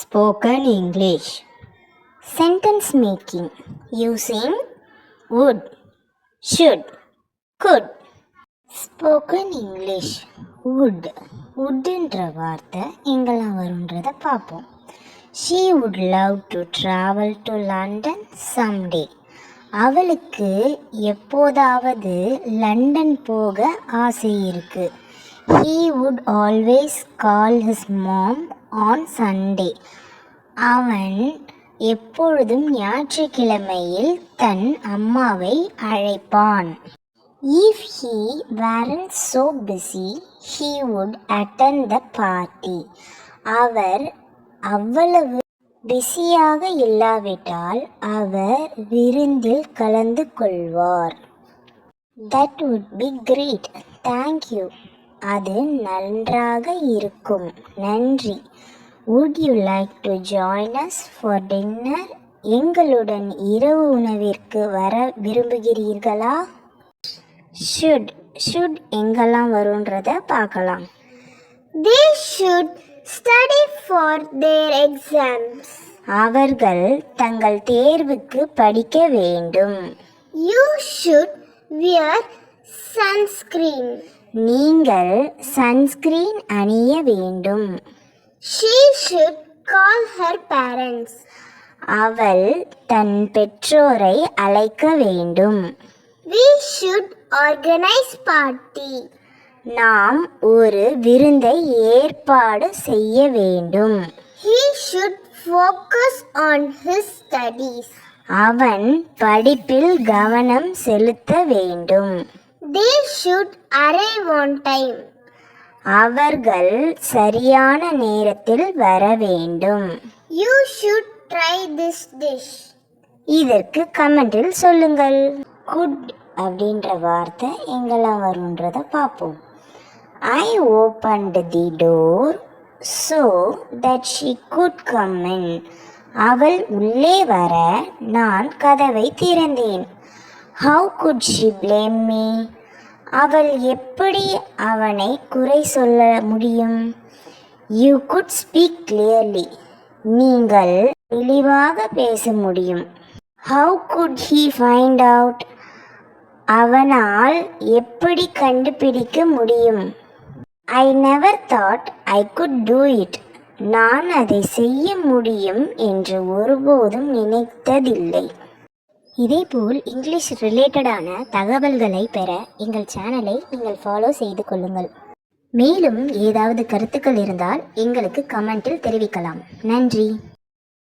Spoken English. Sentence making. Using would, should, could. Spoken English would வுட்டுன்ற வார்த்தை எங்கெல்லாம் வரும்ன்றதை பார்ப்போம். She would love to travel to London someday அவளுக்கு எப்போதாவது London போக ஆசை இருக்குது he would always call his mom on Sunday அவன் எப்பொழுதும் ஞாயிற்றுக்கிழமையில் தன் அம்மாவை அழைப்பான். If he weren't so busy he would attend the party அவர் அவ்வளவு பிஸியாக இல்லாவிட்டால் அவர் விருந்தில் கலந்து கொள்வார். That would be great thank you அது நன்றாக இருக்கும். நன்றி. Would you like to join us for dinner எங்களுடன் இரவு உணவிற்கு வர விரும்புகிறீர்களா? ஷுட் ஷுட் எங்கெல்லாம் வரும்ன்றத பார்க்கலாம். They should study for their exams அவர்கள் தங்கள் தேர்வுக்கு படிக்க வேண்டும். யூ ஷுட் வியர் சன்ஸ்கிரீன் நீங்கள் சன்ஸ்கிரீன் அணிய வேண்டும் She should call her parents. அவள் தன் பெற்றோரை அழைக்க வேண்டும் We should organize party. நாம் ஒரு விருந்தை ஏற்பாடு செய்ய வேண்டும் He should focus on his studies. அவன் படிப்பில் கவனம் செலுத்த வேண்டும் They should arrive on time. அவர்கள் சரியான நேரத்தில் வர வேண்டும். You should try this dish. இதற்கு கமெண்டில் சொல்லுங்கள். குட் அப்படின்ற வார்த்தை எங்கெல்லாம் வரும்ன்றத பார்ப்போம். I opened the door so that she could come in அவள் உள்ளே வர நான் கதவை திறந்தேன். How could she blame me அவள் எப்படி அவனை குறை சொல்ல முடியும்? யூ குட் ஸ்பீக் கிளியர்லி நீங்கள் தெளிவாக பேச முடியும். How could he find out அவனால் எப்படி கண்டுபிடிக்க முடியும்? I never thought I could do it நான் அதை செய்ய முடியும் என்று ஒருபோதும் நினைத்ததில்லை. இதேபோல் இங்கிலீஷ் ரிலேட்டடான தகவல்களை பெற எங்கள் சேனலை நீங்கள் ஃபாலோ செய்து கொள்ளுங்கள். மேலும் ஏதாவது கருத்துக்கள் இருந்தால் எங்களுக்கு கமெண்டில் தெரிவிக்கலாம். நன்றி.